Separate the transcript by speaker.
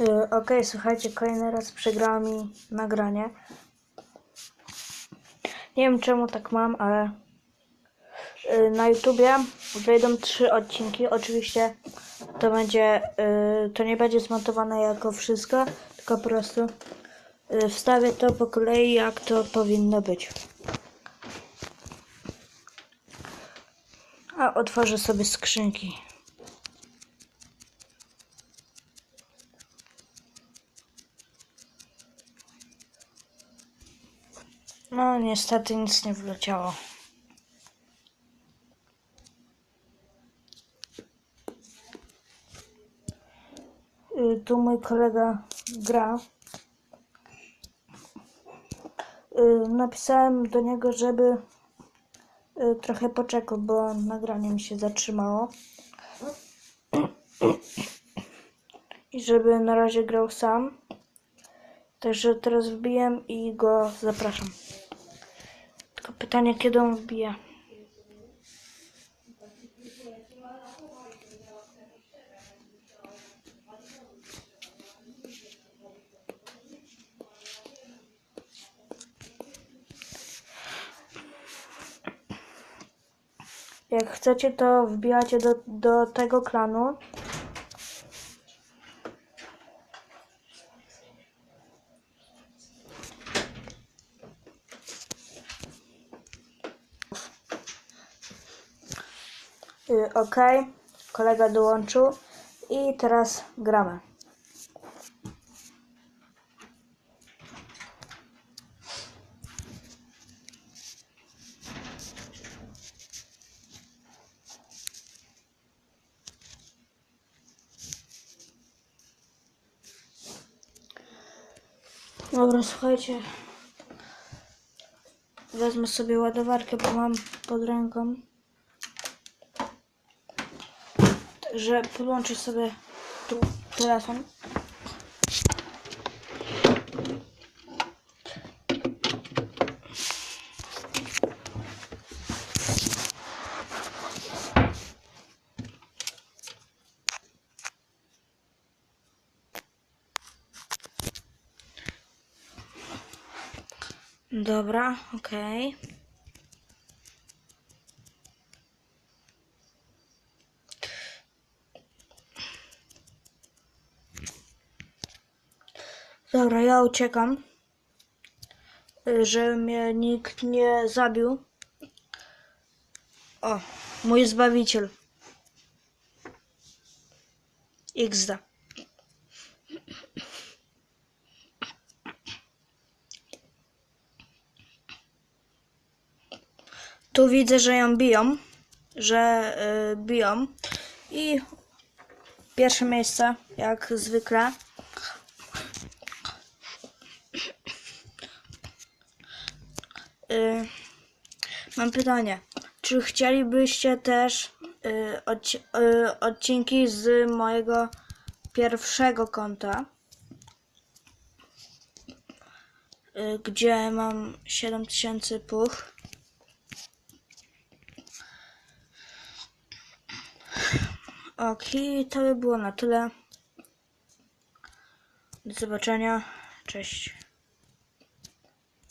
Speaker 1: Y, Okej, słuchajcie, kolejny raz przegrała mi nagranie. Nie wiem czemu tak mam, ale y, na YouTubie wejdą trzy odcinki. Oczywiście to będzie, y, to nie będzie zmontowane jako wszystko, tylko po prostu wstawię to po kolei, jak to powinno być. A otworzę sobie skrzynki. No, niestety nic nie wleciało. Y, Tu mój kolega gra. Y, Napisałem do niego, żeby y, trochę poczekał, bo nagranie mi się zatrzymało. I żeby na razie grał sam. Także teraz wbijam i go zapraszam. Tylko pytanie, kiedy on wbije. Jak chcecie, to wbijacie do, do tego klanu. Ok, kolega dołączył i teraz gramy. Dobra, słuchajcie. Wezmę sobie ładowarkę, bo mam pod ręką. Także podłączę sobie tu telefon. Dobra, okej. Dobra, ja uciekam. Żeby mnie nikt nie zabił. O, mój zbawiciel. XD. Tu widzę, że ją biją. Że y, biją. I pierwsze miejsce, jak zwykle. Y, mam pytanie. Czy chcielibyście też y, odci- y, odcinki z mojego pierwszego konta? Y, gdzie mam 7000 puch. Ok, to by było na tyle. Do zobaczenia. Cześć.